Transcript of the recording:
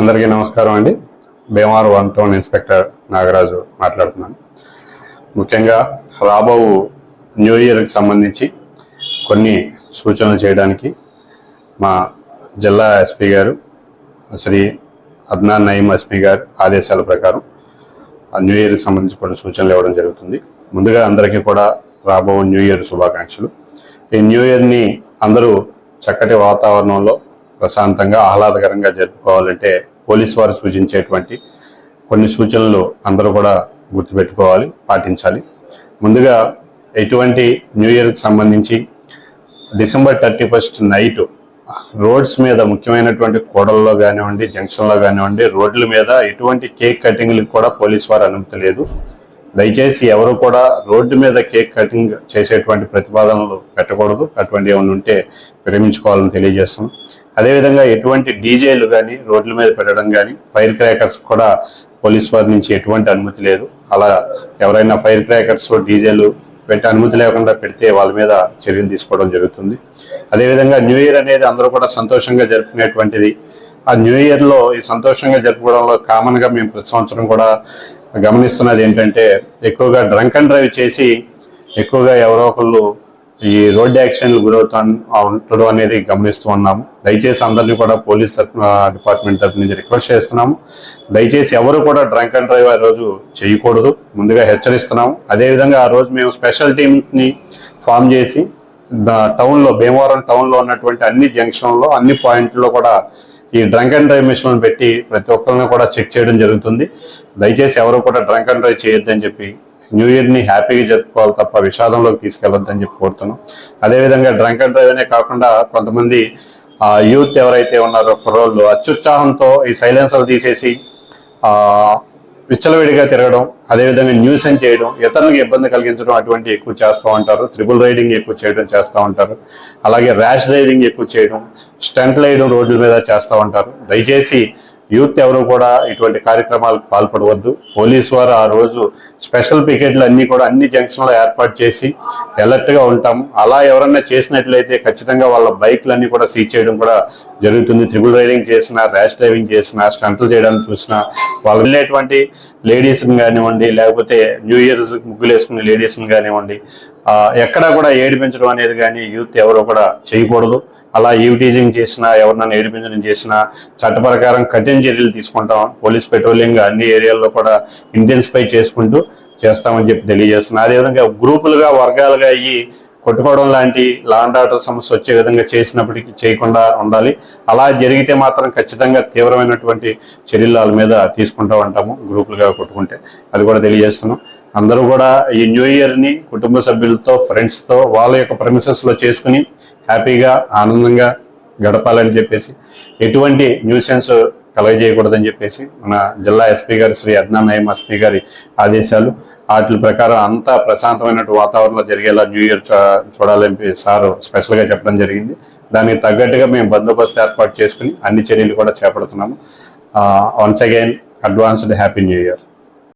అందరికీ నమస్కారం అండి. Bhimavaram one town inspector Nagaraju మాట్లాడుతున్నాను. ముఖ్యంగా రాబో న్యూ ఇయర్కి సంబంధించి కొన్ని సూచనలు చేయడానికి మా జిల్లా ఎస్పీ గారు శ్రీ అద్నాన్ నయీం ఎస్పీ గారు ఆదేశాల ప్రకారం ఆ న్యూ ఇయర్కి సంబంధించి కొన్ని సూచనలు ఇవ్వడం జరుగుతుంది. ముందుగా అందరికీ కూడా రాబో న్యూ ఇయర్ శుభాకాంక్షలు. ఈ న్యూ ఇయర్ని అందరూ చక్కటి వాతావరణంలో ప్రశాంతంగా ఆహ్లాదకరంగా జరుపుకోవాలంటే పోలీస్ వారు సూచించేటువంటి కొన్ని సూచనలు అందరూ కూడా గుర్తుపెట్టుకోవాలి పాటించాలి. ముందుగా ఎటువంటి న్యూ ఇయర్కి సంబంధించి December thirty first night roads మీద ముఖ్యమైనటువంటి కూడల్లో కానివ్వండి జంక్షన్లో కానివ్వండి రోడ్ల మీద ఎటువంటి కేక్ కటింగ్లకు కూడా పోలీస్ వారు అనుమతి లేదు. దయచేసి ఎవరు కూడా రోడ్డు మీద కేక్ కటింగ్ చేసేటువంటి ప్రతిపాదనలు పెట్టకూడదు. అటువంటి ఏమైనా ఉంటే విరమించుకోవాలని తెలియజేస్తున్నాం. అదేవిధంగా ఎటువంటి డీజేలు కానీ రోడ్ల మీద పెట్టడం కానీ ఫైర్ క్రాకర్స్ కూడా పోలీస్ వారి నుంచి ఎటువంటి అనుమతి లేదు. అలా ఎవరైనా ఫైర్ క్రాకర్స్ డీజేలు పెట్టి అనుమతి లేకుండా పెడితే వాళ్ళ మీద చర్యలు తీసుకోవడం జరుగుతుంది. అదేవిధంగా న్యూ ఇయర్ అనేది అందరూ కూడా సంతోషంగా జరుపుకునేటువంటిది. ఆ న్యూ ఇయర్లో ఈ సంతోషంగా జరుపుకోవడంలో కామన్గా మేము ప్రతి సంవత్సరం కూడా గమనిస్తున్నది ఏంటంటే ఎక్కువగా డ్రంక్ అండ్ డ్రైవ్ చేసి ఎక్కువగా ఎవరో ఒకళ్ళు ఈ రోడ్డు యాక్సిడెంట్లు గురవుతా ఉండడం అనేది గమనిస్తూ ఉన్నాము. దయచేసి అందరినీ కూడా పోలీస్ డిపార్ట్మెంట్ తరఫు నుంచి రిక్వెస్ట్ చేస్తున్నాము. దయచేసి ఎవరు కూడా డ్రంక్ అండ్ డ్రైవ్ ఆ రోజు చేయకూడదు. ముందుగా హెచ్చరిస్తున్నాము. అదేవిధంగా ఆ రోజు మేము స్పెషల్ టీమ్ని ఫామ్ చేసి టౌన్లో భీమవరం టౌన్లో ఉన్నటువంటి అన్ని జంక్షన్లో అన్ని పాయింట్లో కూడా ఈ డ్రంక్ అండ్ డ్రైవ్ మిషన్ పెట్టి ప్రతి ఒక్కరిని కూడా చెక్ చేయడం జరుగుతుంది. దయచేసి ఎవరు కూడా డ్రంక్ అండ్ డ్రైవ్ చేయొద్దని చెప్పి న్యూ ఇయర్ని హ్యాపీగా జరుపుకోవాలి తప్ప విషాదంలోకి తీసుకెళ్ళొద్దని చెప్పి కోరుతున్నాం. అదేవిధంగా డ్రంక్ అండ్ డ్రైవ్ అనే కాకుండా కొంతమంది ఆ యూత్ ఎవరైతే ఉన్నారో కుర్రోళ్ళు అత్యుత్సాహంతో ఈ సైలెన్సర్ తీసేసి ఆ విచ్చలవిడిగా తిరగడం అదేవిధంగా న్యూసెన్స్ చేయడం ఇతరులకు ఇబ్బంది కలిగించడం అటువంటి ఎక్కువ చేస్తూ ఉంటారు. త్రిబుల్ రైడింగ్ ఎక్కువ చేయడం చేస్తూ ఉంటారు. అలాగే ర్యాష్ డ్రైవింగ్ ఎక్కువ చేయడం స్టంట్ వేయడం రోడ్ల మీద చేస్తూ ఉంటారు. దయచేసి యూత్ ఎవరు కూడా ఇటువంటి కార్యక్రమాలకు పాల్పడవద్దు. పోలీసు వారు ఆ రోజు స్పెషల్ పికెట్లు అన్ని కూడా అన్ని జంక్షన్లో ఏర్పాటు చేసి ఎలర్ట్గా ఉంటాం. అలా ఎవరన్నా చేసినట్లయితే ఖచ్చితంగా వాళ్ళ బైక్లన్నీ కూడా సీజ్ చేయడం కూడా జరుగుతుంది. త్రిబుల్ రైడింగ్ చేసిన ర్యాష్ డ్రైవింగ్ చేసిన స్టంట్లు చేయడానికి చూసినా వాళ్ళు వెళ్ళేటువంటి లేడీస్ని కానివ్వండి లేకపోతే న్యూ ఇయర్స్ ముగ్గులు వేసుకునే లేడీస్ని కానివ్వండి ఎక్కడా కూడా ఏడిపించడం అనేది కానీ యూత్ ఎవరు కూడా చేయకూడదు. అలా ఈవ్ టీజింగ్ చేసినా ఎవరినైనా ఏడిపించడం చేసినా చట్ట ప్రకారం కఠిన చర్యలు తీసుకుంటాం? పోలీస్ పెట్రోలింగ్ అన్ని ఏరియాల్లో కూడా ఇంటెన్సిఫై చేసుకుంటూ చేస్తామని చెప్పి తెలియజేస్తున్నాం. అదేవిధంగా గ్రూపులుగా వర్గాలుగా అయ్యి కొట్టుకోవడం లాంటి లా అండ్ ఆర్డర్ సమస్య వచ్చే విధంగా చేసినప్పటికీ చేయకుండా ఉండాలి. అలా జరిగితే మాత్రం ఖచ్చితంగా తీవ్రమైనటువంటి చర్యలు వాళ్ళ మీద తీసుకుంటూ ఉంటాము గ్రూపులుగా కొట్టుకుంటే. అది కూడా తెలియజేస్తున్నాం. అందరూ కూడా ఈ న్యూ ఇయర్ని కుటుంబ సభ్యులతో ఫ్రెండ్స్తో వాళ్ళ యొక్క ప్రమిసెస్లో చేసుకుని హ్యాపీగా ఆనందంగా గడపాలని చెప్పేసి ఎటువంటి న్యూసెన్స్ కలగజేయకూడదని చెప్పేసి మన జిల్లా ఎస్పీ గారి శ్రీ అద్నా ఎస్పీ గారి ఆదేశాలు వాటి ప్రకారం అంతా ప్రశాంతమైన వాతావరణంలో జరిగేలా న్యూ ఇయర్ చూడాలని సార్ స్పెషల్గా చెప్పడం జరిగింది. దానికి తగ్గట్టుగా మేము బందోబస్తు ఏర్పాటు చేసుకుని అన్ని చర్యలు కూడా చేపడుతున్నాము. Once again advanced happy new year